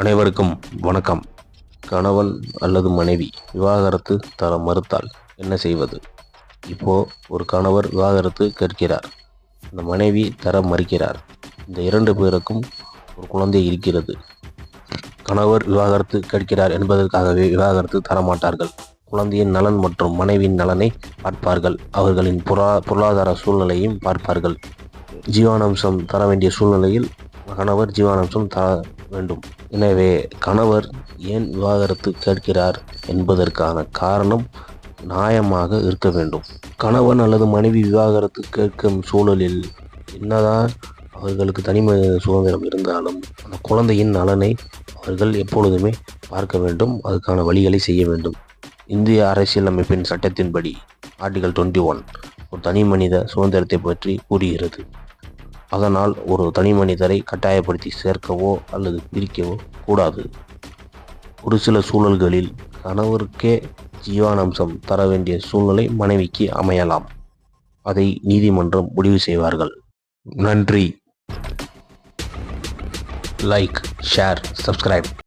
அனைவருக்கும் வணக்கம். கணவன் அல்லது மனைவி விவாகரத்து தர மறுத்தால் என்ன செய்வது? இப்போ ஒரு கணவர் விவாகரத்து கேட்கிறார். இந்த மனைவி தர மறுக்கிறார். இந்த இரண்டு பேருக்கும் ஒரு குழந்தை இருக்கிறது. கணவர் விவாகரத்து கேட்கிறார் என்பதற்காகவே விவாகரத்து தரமாட்டார்கள் குழந்தையின் நலன் மற்றும் மனைவியின் நலனை பார்ப்பார்கள். அவர்களின் பொருளா பொருளாதார சூழ்நிலையும் பார்ப்பார்கள். ஜீவானம்சம் தர வேண்டிய சூழ்நிலையில் கணவர் ஜீவானம்சம் த வேண்டும். எனவே கணவர் ஏன் விவாகரத்து கேட்கிறார் என்பதற்கான காரணம் நியாயமாக இருக்க வேண்டும். கணவன் அல்லது மனைவி விவாகரத்து கேட்கும் சூழலில் என்னதான் அவர்களுக்கு தனிம சுதந்திரம் இருந்தாலும் அந்த குழந்தையின் நலனை அவர்கள் எப்பொழுதுமே பார்க்க வேண்டும். அதுக்கான வழிகளை செய்ய வேண்டும். இந்திய அரசியலமைப்பின் சட்டத்தின்படி ஆர்டிகல் டுவெண்ட்டி ஒன் ஒரு தனி மனித சுதந்திரத்தை பற்றி கூறுகிறது. அதனால் ஒரு தனி மனிதரை கட்டாயப்படுத்தி சேர்க்கவோ அல்லது பிரிக்கவோ கூடாது. ஒரு சில சூழல்களில் கணவருக்கே ஜீவானம்சம் தர வேண்டிய சூழ்நிலை மனைவிக்கு அமையலாம். அதை நீதிமன்றம் முடிவு செய்வார்கள். நன்றி. Like share subscribe.